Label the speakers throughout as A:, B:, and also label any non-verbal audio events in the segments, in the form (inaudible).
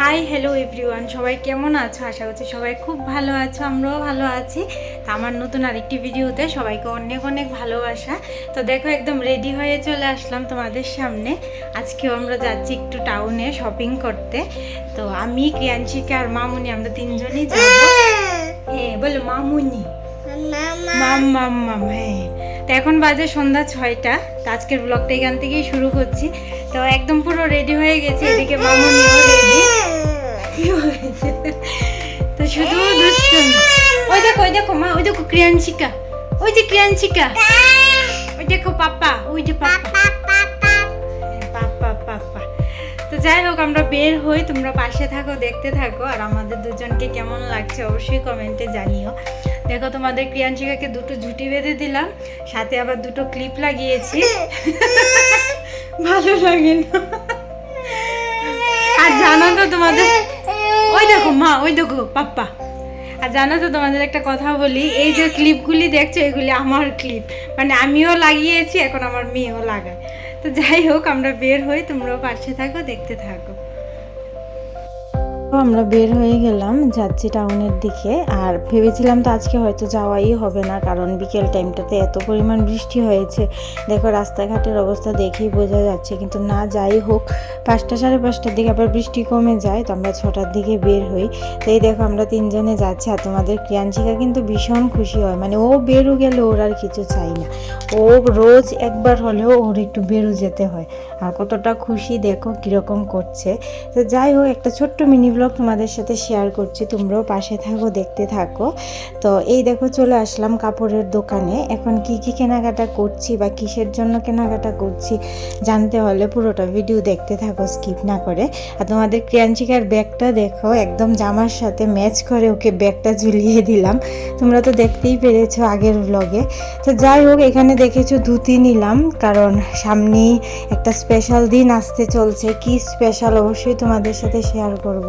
A: Hi hello everyone সবাই কেমন আছো? আশা করছি সবাই খুব ভালো আছো আমরাও ভালো আছি। তো আমার নতুন আরেকটি ভিডিওতে সবাইকে অনেক অনেক ভালোবাসা। তো দেখো একদম রেডি হয়ে চলে আসলাম তোমাদের সামনে। আজকেও আমরা যাচ্ছি একটু টাউনে শপিং করতে। তো আমি ক্রিয়াঞ্শিকা আর মামুনি আমরা তিনজনই যাব। হ্যাঁ বলো মামুনি। মাম মাম মাম হ্যাঁ। তো এখন বাজে সন্ধ্যা ছয়টা তো আজকের ব্লগটা এখান থেকেই শুরু করছি। তো একদম পুরো রেডি হয়ে গেছে এদিকে মামুনিও রেডি তো শুধু ওই দেখো ওই দেখো মা ওই দেখো ক্রিয়াঞ্শিকা ওই যে ক্রিয়াঞ্শিকা ওই দেখো পাপা ওই যে পাপা। হ্যাঁ, পাপা পাপা। তো যাই হোক আমরা বের হই তোমরা পাশে থাকো দেখতে থাকো আর আমাদের দুজনকে কেমন লাগছে অবশ্যই কমেন্টে জানিও। দেখো তোমাদের ক্রিয়াঞ্শিকাকে দুটো ঝুটি বেঁধে দিলাম সাথে আবার দুটো ক্লিপ লাগিয়েছি। (laughs) ভালো লাগে না আর জানো তো তোমাদের ওই দেখো মা ওই দেখো পাপ্পা। আর জানো তো তোমাদের একটা কথা বলি এই যে ক্লিপগুলি দেখছ এগুলি আমার ক্লিপ। মানে আমিও লাগিয়েছি এখন আমার মেয়েও লাগায়। তো যাই হোক আমরা বের হই তোমরাও পাশে থাকো দেখতে থাকো। আমরা বের হয়ে গেলাম, যাচ্ছি টাউনের দিকে। আর ভেবেছিলাম তো আজকে হয়তো যাওয়াই হবে না, কারণ বিকেল টাইমটাতে এত পরিমাণ বৃষ্টি হয়েছে। দেখো রাস্তাঘাটের অবস্থা দেখেই বোঝা যাচ্ছে, কিন্তু না যাই হোক, পাঁচটা সাড়ে পাঁচটার দিকে আবার বৃষ্টি কমে যায়, তো আমরা ছটার দিকে বের হই। তো এই দেখো আমরা তিনজনে যাচ্ছি, আর তোমাদের ক্রিয়াঞ্চিকা কিন্তু ভীষণ খুশি হয়। মানে ও বেরু গেলে ওর আর কিছু চাই না। ও রোজ একবার হলেও ওর একটু বেরু যেতে হয়। আর কতটা খুশি দেখো কীরকম করছে। তো যাই হোক, একটা ছোট্ট মিনি ব্লগ তোমাদের সাথে শেয়ার করছি, তোমরাও পাশে থাকো, দেখতে থাকো। তো এই দেখো চলে আসলাম কাপড়ের দোকানে। এখন কি কি কেনাকাটা করছি বা কিসের জন্য কেনাকাটা করছি জানতে হলে পুরোটা ভিডিও দেখতে থাকো স্কিপ না করে। আর তোমাদের ক্রিয়াঞ্চিকার ব্যাগটা দেখো, একদম জামার সাথে ম্যাচ করে ওকে ব্যাগটা ঝুলিয়ে দিলাম। তোমরা তো দেখতেই পেরেছ আগের ব্লগে তো যাই হোক, এখানে দেখেছ ধুতি নিলাম, কারণ সামনেই একটা স্পেশাল দিন আসতে চলছে। কি স্পেশাল অবশ্যই তোমাদের সাথে শেয়ার করব।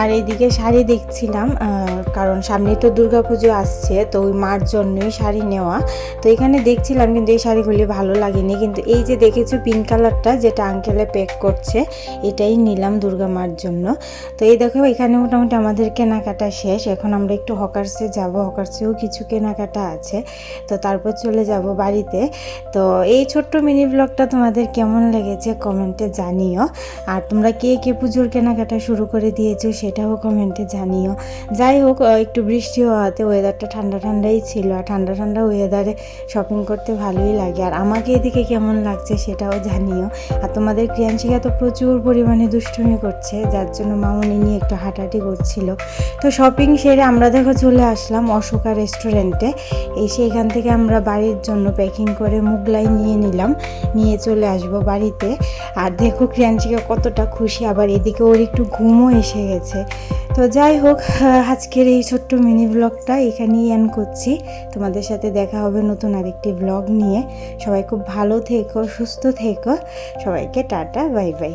A: আর এইদিকে শাড়ি দেখছিলাম কারণ সামনে তো দুর্গাপুজো আসছে, তো ওই মার জন্যই শাড়ি নেওয়া। তো এখানে দেখছিলাম কিন্তু এই শাড়িগুলি ভালো লাগেনি, কিন্তু এই যে দেখেছ পিঙ্ক কালারটা যেটা আঙ্কেলে প্যাক করছে, এটাই নিলাম দুর্গা মার জন্য। তো এই দেখো, এখানে মোটামুটি আমাদের কেনাকাটা শেষ, এখন আমরা একটু হকার্সে যাব হকার্সেও কিছু কেনাকাটা আছে। তো তারপর চলে যাব বাড়িতে। তো এই ছোট্ট মিনি ব্লগটা তোমাদের কেমন লেগেছে কমেন্টে জানিও। আর তোমরা কে কে পুজোর কেনাকাটা শুরু করে দিয়েছ সেটাও কমেন্টে জানিও। যাই হোক একটু বৃষ্টি হওয়াতে ওয়েদারটা ঠান্ডা ঠান্ডাই ছিল, আর ঠান্ডা ঠান্ডা ওয়েদারে শপিং করতে ভালোই লাগে। আর আমাকে এদিকে কেমন লাগছে সেটাও জানিও। আর তোমাদের ক্রিয়াঞ্চিকা তো প্রচুর পরিমাণে দুষ্টুমি করছে, যার জন্য মামনি নিয়ে একটু হাঁটাহাঁটি করছিল। তো শপিং সেরে আমরা দেখো চলে আসলাম অশোকা রেস্টুরেন্টে এসে এখান থেকে আমরা বাড়ির জন্য প্যাকিং করে মুগলাই নিয়ে নিলাম, নিয়ে চলে আসব বাড়িতে। আর দেখো ক্রিয়াঞ্চিকা কতটা খুশি, আবার এদিকে ওর একটু ঘুমও এসে গেছে। তো যাই হোক আজকের এই ছোট্ট মিনি ব্লগটা এখানেই অ্যান করছি। তোমাদের সাথে দেখা হবে নতুন আরেকটি ব্লগ নিয়ে। সবাই খুব ভালো থেকো, সুস্থ থেকো। সবাইকে টাটা, বাই বাই।